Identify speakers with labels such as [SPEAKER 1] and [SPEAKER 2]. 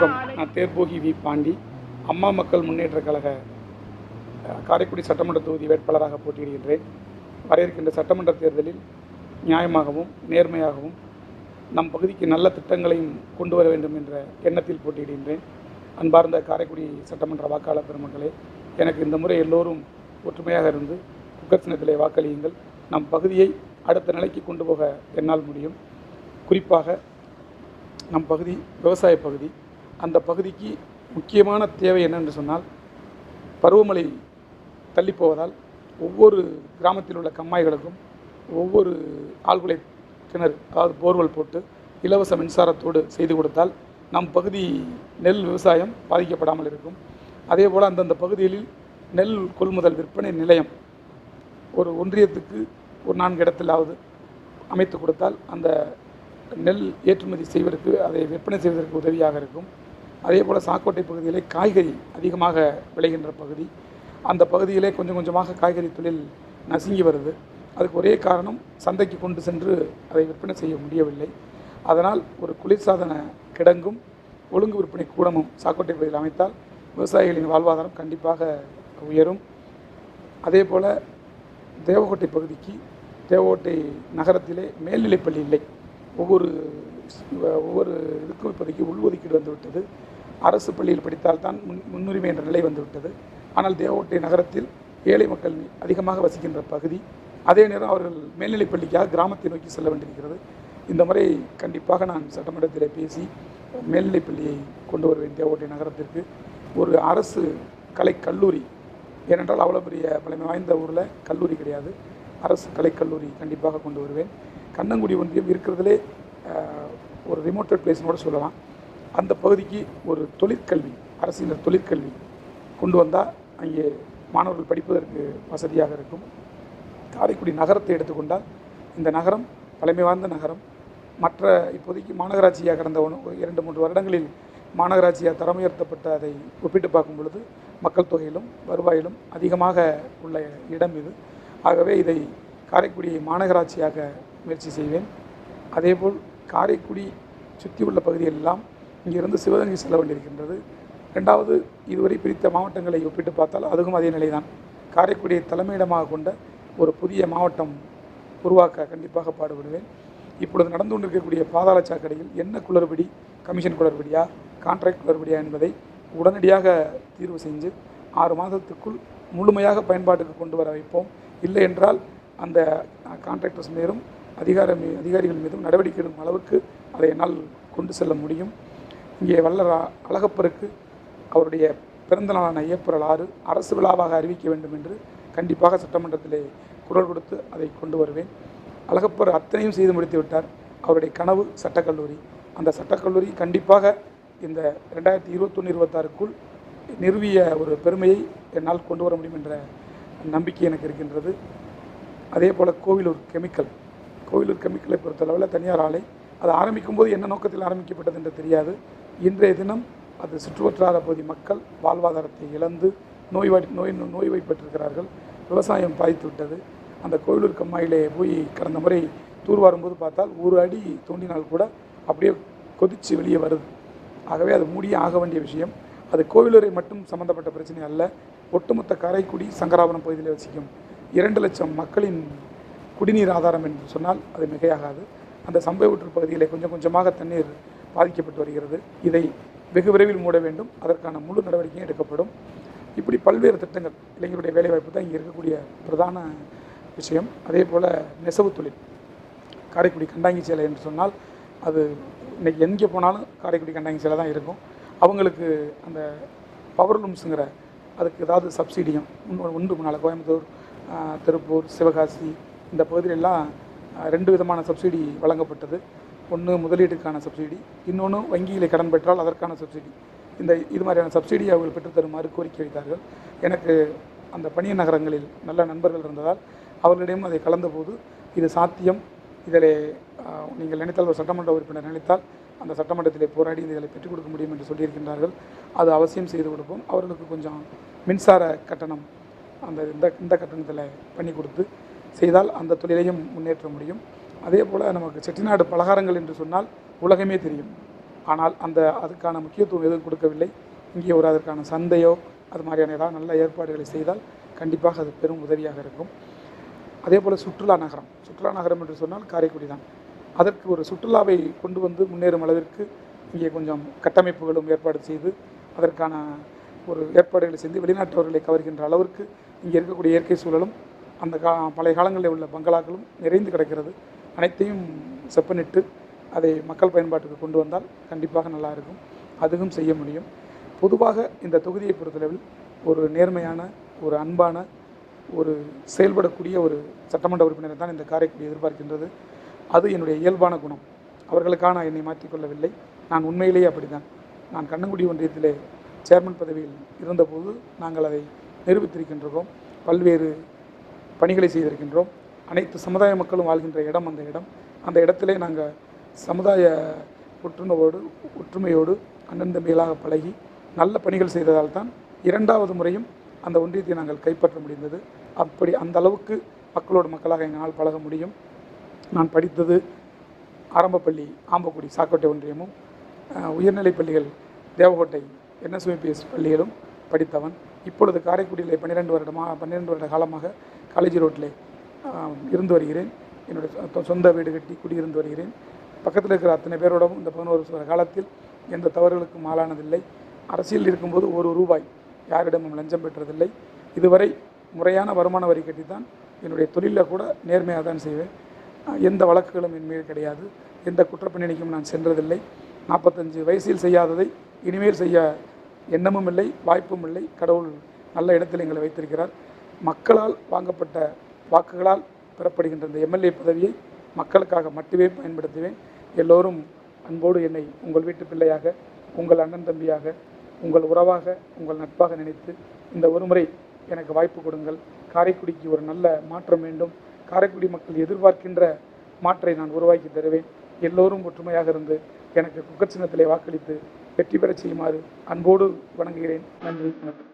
[SPEAKER 1] வணக்கம். நான் தேர்போகி வி பாண்டி. அம்மா மக்கள் முன்னேற்ற கழக காரைக்குடி சட்டமன்ற தொகுதி வேட்பாளராக போட்டியிடுகின்றேன். வர இருக்கின்ற சட்டமன்ற தேர்தலில் நியாயமாகவும் நேர்மையாகவும் நம் பகுதிக்கு நல்ல திட்டங்களையும் கொண்டு வர வேண்டும் என்ற எண்ணத்தில் போட்டியிடுகின்றேன். அன்பார்ந்த காரைக்குடி சட்டமன்ற வாக்காளர் பெருமக்களே எனக்கு இந்த முறை எல்லோரும் ஒற்றுமையாக இருந்து குக்கர் சின்னத்திலே வாக்களியுங்கள். நம் பகுதியை அடுத்த நிலைக்கு கொண்டு போக என்னால் முடியும். குறிப்பாக நம் பகுதி விவசாய பகுதி அந்த பகுதிக்கு முக்கியமான தேவை என்னென்று சொன்னால் பருவமழை தள்ளி போவதால் ஒவ்வொரு கிராமத்தில் உள்ள கம்மாய்களுக்கும் ஒவ்வொரு ஆழ்குலை கிணறு அதாவது போர்வெல் போட்டு இலவச மின்சாரத்தோடு செய்து கொடுத்தால் நம் பகுதி நெல் விவசாயம் பாதிக்கப்படாமல் இருக்கும். அதே போல் அந்தந்த பகுதிகளில் நெல் கொள்முதல் விற்பனை நிலையம் ஒரு ஒன்றியத்துக்கு ஒரு நான்கு இடத்திலாவது அமைத்து கொடுத்தால் அந்த நெல் ஏற்றுமதி செய்வதற்கு அதை விற்பனை செய்வதற்கு உதவியாக இருக்கும். அதே போல் சாக்கோட்டை பகுதியிலே காய்கறி அதிகமாக விளைகின்ற பகுதி. அந்த பகுதியிலே கொஞ்சம் கொஞ்சமாக காய்கறி தொழில் நசுங்கி வருது. அதுக்கு ஒரே காரணம் சந்தைக்கு கொண்டு சென்று அதை விற்பனை செய்ய முடியவில்லை. அதனால் ஒரு குளிர்சாதன கிடங்கும் ஒழுங்கு விற்பனை கூடமும் சாக்கோட்டை பகுதியில் அமைத்தால் விவசாயிகளின் வாழ்வாதாரம் கண்டிப்பாக உயரும். அதே போல் தேவகோட்டை பகுதிக்கு தேவகோட்டை நகரத்திலே மேல்நிலைப்பள்ளி இல்லை. ஒவ்வொரு ஒவ்வொரு இதுக்கும் இப்போதைக்கு உள்ஒதுக்கீடு வந்துவிட்டது. அரசு பள்ளியில் படித்தால்தான் முன் முன்னுரிமை என்ற நிலை வந்துவிட்டது. ஆனால் தேவகோட்டை நகரத்தில் ஏழை மக்கள் அதிகமாக வசிக்கின்ற பகுதி அதே நேரம் அவர்கள் மேல்நிலைப் பள்ளிக்காக கிராமத்தை நோக்கி செல்ல வேண்டியிருக்கிறது. இந்த முறை கண்டிப்பாக நான் சட்டமன்றத்தில் பேசி மேல்நிலைப் பள்ளியை கொண்டு வருவேன் தேவகோட்டை நகரத்திற்கு. ஒரு அரசு கலை கல்லூரி ஏனென்றால் அவ்வளோ பெரிய பழமை வாய்ந்த ஊரில் கல்லூரி கிடையாது. அரசு கலைக்கல்லூரி கண்டிப்பாக கொண்டு வருவேன். கண்ணங்குடி ஒன்றியம் இருக்கிறதுலே ஒரு ரிமோட்டட் பிளேஸ்னோட சொல்லலாம். அந்த பகுதிக்கு ஒரு தொழிற்கல்வி அரசினர் தொழிற்கல்வி கொண்டு வந்தால் அங்கே மாணவர்கள் படிப்பதற்கு வசதியாக இருக்கும். காரைக்குடி நகரத்தை எடுத்துக்கொண்டால் இந்த நகரம் பழமை வாய்ந்த நகரம். மற்ற இப்போதைக்கு மாநகராட்சியாக கடந்த ஒன்று ஒரு இரண்டு மூன்று வருடங்களில் மாநகராட்சியாக தரம் உயர்த்தப்பட்ட அதை ஒப்பிட்டு பார்க்கும் பொழுது மக்கள் தொகையிலும் வருவாயிலும் அதிகமாக உள்ள இடம் இது. ஆகவே இதை காரைக்குடியை மாநகராட்சியாக முயற்சி செய்வேன். அதேபோல் காரைக்குடி சுற்றி உள்ள பகுதிகளெல்லாம் இங்கிருந்து சிவகங்கை செல்ல வேண்டியிருக்கின்றது. ரெண்டாவது இதுவரை பிரித்த மாவட்டங்களை ஒப்பிட்டு பார்த்தால் அதுவும் அதே நிலைதான். காரைக்குடியை தலைமையிடமாக கொண்ட ஒரு புதிய மாவட்டம் உருவாக்க கண்டிப்பாக பாடுபடுவேன். இப்பொழுது நடந்து கொண்டிருக்கக்கூடிய பாதாள சாக்கடையில் என்ன குளறுபடி கமிஷன் குளறுபடியா கான்ட்ராக்ட் குளறுபடியா என்பதை உடனடியாக தீர்வு செஞ்சு ஆறு மாதத்துக்குள் முழுமையாக பயன்பாட்டுக்கு கொண்டு வர வைப்போம். இல்லை என்றால் அந்த கான்ட்ராக்டர்ஸ் மீதும் அதிகார மீ அதிகாரிகள் மீதும் நடவடிக்கை எடுக்கும் அளவுக்கு அதை என்னால் கொண்டு செல்ல முடியும். இங்கே வல்லரா அழகப்பருக்கு அவருடைய பிறந்த நாளான ஏப்ரல் ஆறு அரசு விழாவாக அறிவிக்க வேண்டும் என்று கண்டிப்பாக சட்டமன்றத்திலே குரல் கொடுத்து அதை கொண்டு வருவேன். அழகப்பர் அத்தனையும் செய்து முடித்து விட்டார் அவருடைய கனவு சட்டக்கல்லூரி. அந்த சட்டக்கல்லூரி கண்டிப்பாக இந்த ரெண்டாயிரத்தி இருபத்தொன்று இருபத்தாறுக்குள் நிறுவிய ஒரு பெருமையை என்னால் கொண்டு வர முடியும் என்ற நம்பிக்கை எனக்கு இருக்கின்றது. அதே போல் கோவிலூர் கெமிக்கல். கோவிலூர் கெமிக்கலை பொறுத்தளவில் தனியார் ஆலை அது ஆரம்பிக்கும் போது என்ன நோக்கத்தில் ஆரம்பிக்கப்பட்டது என்று தெரியாது. இன்றைய தினம் அது சுற்றுவற்றார பகுதி மக்கள் வாழ்வாதாரத்தை இழந்து நோய்வாடி நோய் நோய்வாய்ப்பட்டிருக்கிறார்கள் விவசாயம் பாதித்து விட்டது. அந்த கோவிலூர் கம்மாயிலே போய் கடந்த முறை தூர்வாரும் போது பார்த்தால் ஒரு அடி தோண்டினால் கூட அப்படியே கொதித்து வெளியே வருது. ஆகவே அது மூடியே ஆக வேண்டிய விஷயம். அது கோவிலூரை மட்டும் சம்பந்தப்பட்ட பிரச்சனை அல்ல. ஒட்டுமொத்த காரைக்குடி சங்கராபுரம் பகுதியில் வசிக்கும் இரண்டு லட்சம் மக்களின் குடிநீர் ஆதாரம் என்று சொன்னால் அது மிகையாகாது. அந்த சம்பவற்று பகுதியில் கொஞ்சம் கொஞ்சமாக தண்ணீர் பாதிக்கப்பட்டு வருகிறது. இதை வெகு விரைவில் மூட வேண்டும். அதற்கான முழு நடவடிக்கையும் எடுக்கப்படும். இப்படி பல்வேறு திட்டங்கள் இளைஞருடைய வேலைவாய்ப்பு தான் இங்கே இருக்கக்கூடிய பிரதான விஷயம். அதே போல் நெசவு தொழில் காரைக்குடி கண்டாங்கி சேலை என்று சொன்னால் அது இன்றைக்கி எங்கே போனாலும் காரைக்குடி கண்டாங்கி சேலை தான் இருக்கும். அவங்களுக்கு அந்த பவர் லூம்ஸுங்கிற அதுக்கு ஏதாவது சப்சிடியும் ஒன்று ஒன்று முன்னால் கோயம்புத்தூர் திருப்பூர் சிவகாசி இந்த பகுதியிலெல்லாம் ரெண்டு விதமான சப்சிடி வழங்கப்பட்டது. ஒன்று முதலீட்டுக்கான சப்சிடி இன்னொன்று வங்கியில் கடன் பெற்றால் அதற்கான சப்சிடி இந்த இது மாதிரியான சப்சிடி அவர்கள் பெற்றுத்தருமாறு கோரிக்கை வைத்தார்கள். எனக்கு அந்த பணிய நகரங்களில் நல்ல நண்பர்கள் இருந்ததால் அவர்களிடம் அதை கலந்தபோது இது சாத்தியம். இதில் நீங்கள் நினைத்தால் ஒரு சட்டமன்ற உறுப்பினர் நினைத்தால் அந்த சட்டமன்றத்திலே போராடி இதை பெற்றுக் கொடுக்க முடியும் என்று சொல்லியிருக்கின்றார்கள். அது அவசியம் செய்து கொடுப்போம். அவர்களுக்கு கொஞ்சம் மின்சார கட்டணம் அந்த இந்த இந்த கட்டணத்தில் பண்ணி கொடுத்து செய்தால் அந்த தொழிலையும் முன்னேற்ற முடியும். அதே போல் நமக்கு செட்டிநாடு பலகாரங்கள் என்று சொன்னால் உலகமே தெரியும். ஆனால் அந்த அதுக்கான முக்கியத்துவம் எதுவும் கொடுக்கவில்லை. இங்கே ஒரு அதற்கான சந்தையோ அது மாதிரியான ஏதாவது நல்ல ஏற்பாடுகளை செய்தால் கண்டிப்பாக அது பெரும் உதவியாக இருக்கும். அதே போல் சுற்றுலா நகரம். சுற்றுலா நகரம் என்று சொன்னால் காரைக்குடி தான். அதற்கு ஒரு சுற்றுலாவை கொண்டு வந்து முன்னேறும் அளவிற்கு இங்கே கொஞ்சம் கட்டமைப்புகளும் ஏற்பாடு செய்து அதற்கான ஒரு ஏற்பாடுகளை செய்து வெளிநாட்டவர்களை கவர்கின்ற அளவிற்கு இங்கே இருக்கக்கூடிய இயற்கை சூழலும் அந்த கா பழைய காலங்களில் உள்ள பங்களாக்களும் நிறைந்து கிடக்கிறது. அனைத்தையும் செப்பனிட்டு அதை மக்கள் பயன்பாட்டுக்கு கொண்டு வந்தால் கண்டிப்பாக நல்லா இருக்கும். அதுவும் செய்ய முடியும். பொதுவாக இந்த தொகுதியை பொறுத்தளவில் ஒரு நேர்மையான ஒரு அன்பான ஒரு செயல்படக்கூடிய ஒரு சட்டமன்ற உறுப்பினரை தான் இந்த காரைக்குடி எதிர்பார்க்கின்றது. அது என்னுடைய இயல்பான குணம். அவர்களுக்கான என்னை மாற்றிக்கொள்ளவில்லை நான் உண்மையிலேயே அப்படிதான் நான் கண்ணங்குடி ஒன்றியத்திலே சேர்மன் பதவியில் இருந்தபோது நாங்கள் அதை நிரூபித்திருக்கின்றோம். பல்வேறு பணிகளை செய்திருக்கின்றோம். அனைத்து சமுதாய மக்களும் வாழ்கின்ற இடம் அந்த இடம். அந்த இடத்திலே நாங்கள் சமுதாய ஒற்றுமையோடு ஒற்றுமையோடு அண்ணன் தம்பிகளாக பழகி நல்ல பணிகள் செய்ததால் தான் இரண்டாவது முறையும் அந்த ஒன்றியத்தை நாங்கள் கைப்பற்ற முடிந்தது. அப்படி அந்த அளவுக்கு மக்களோடு மக்களாக எங்களால் பழக முடியும். நான் படித்தது ஆரம்பப்பள்ளி ஆம்பக்குடி சாக்கோட்டை ஒன்றியமும் உயர்நிலைப் பள்ளிகள் தேவகோட்டை என்எஸ்எம்பிஎஸ் பள்ளிகளும் படித்தவன். இப்பொழுது காரைக்குடியிலே பன்னிரெண்டு வருடமாக பன்னிரெண்டு வருட காலமாக காலேஜ் ரோட்டில் இருந்து வருகிறேன். என்னுடைய சொந்த வீடு கட்டி குடியிருந்து வருகிறேன். பக்கத்தில் இருக்கிற அத்தனை பேரோடவும் இந்த பதினோரு வருஷ காலத்தில் எந்த தவறுகளுக்கும் ஆளானதில்லை. அரசியல் இருக்கும்போது ஒரு ரூபாய் யாரிடமும் லஞ்சம் பெற்றதில்லை. இதுவரை முறையான வருமான வரி கட்டி தான் என்னுடைய தொழிலில் கூட நேர்மையாக தான் செய்வேன். எந்த வழக்குகளும் என் மீது கிடையாது. எந்த குற்றப்பின்னணிக்கும் நான் சென்றதில்லை. நாற்பத்தஞ்சு வயசில் செய்யாததை இனிமேல் செய்ய எண்ணமும் இல்லை வாய்ப்பும் இல்லை. கடவுள் நல்ல இடத்தில் எங்களை வைத்திருக்கிறார். மக்களால் வாங்கப்பட்ட வாக்குகளால் பெறப்படுகின்ற இந்த எம்எல்ஏ பதவியை மக்களுக்காக மட்டுமே பயன்படுத்துவேன். எல்லோரும் அன்போடு என்னை உங்கள் வீட்டு பிள்ளையாக உங்கள் அண்ணன் தம்பியாக உங்கள் உறவாக உங்கள் நட்பாக நினைத்து இந்த ஒருமுறை எனக்கு வாய்ப்பு கொடுங்கள். காரைக்குடிக்கு ஒரு நல்ல மாற்றம் வேண்டும். காரைக்குடி மக்கள் எதிர்பார்க்கின்ற மாற்றை நான் உருவாக்கி தருவேன். எல்லோரும் ஒற்றுமையாக இருந்து எனக்கு குக்கர் சின்னத்திலே வாக்களித்து வெற்றி பெறச் செய்யுமாறு அன்போடு வணங்குகிறேன். நன்றி வணக்கம்.